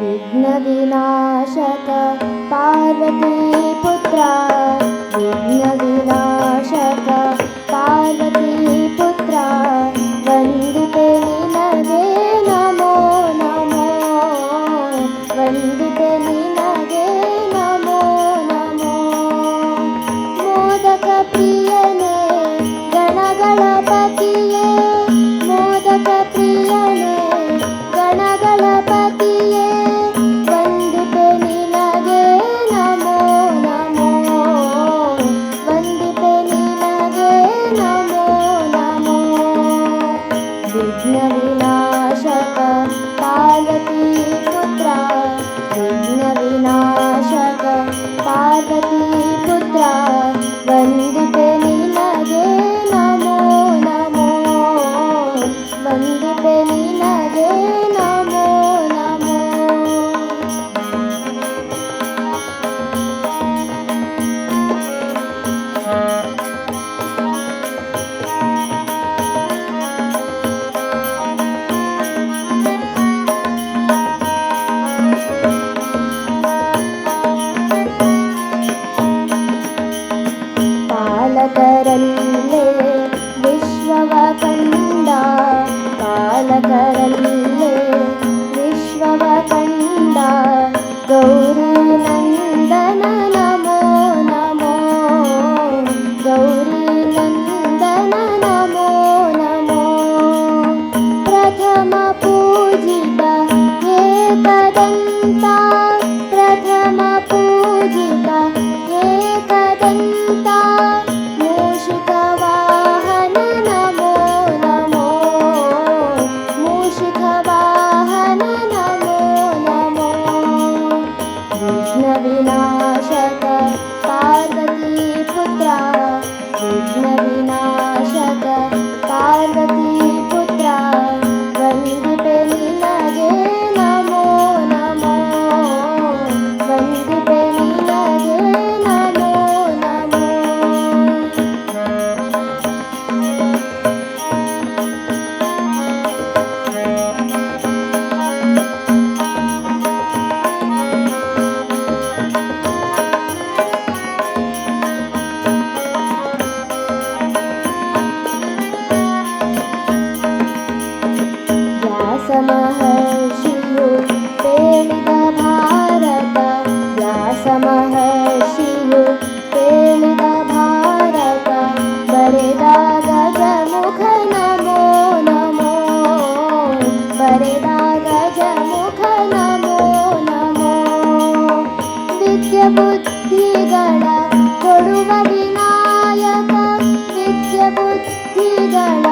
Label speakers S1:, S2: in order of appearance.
S1: विघ्नविनाशक पार्वतीपुत्र। विघ्नविनाशक पार्वतीपुत्रा। वन्दिते नगे नमो नमो। वन्दिते नगे नमो नमो। मोदकपि ज्ञविनाशतपाय Bye-bye. शिव प्रेमि न भारणागमुख नमो नमो। वरे नागजमुख नमो नमो। विज्ञबुद्धिगणा खलु मरिनायक विज्ञ बुद्धिगण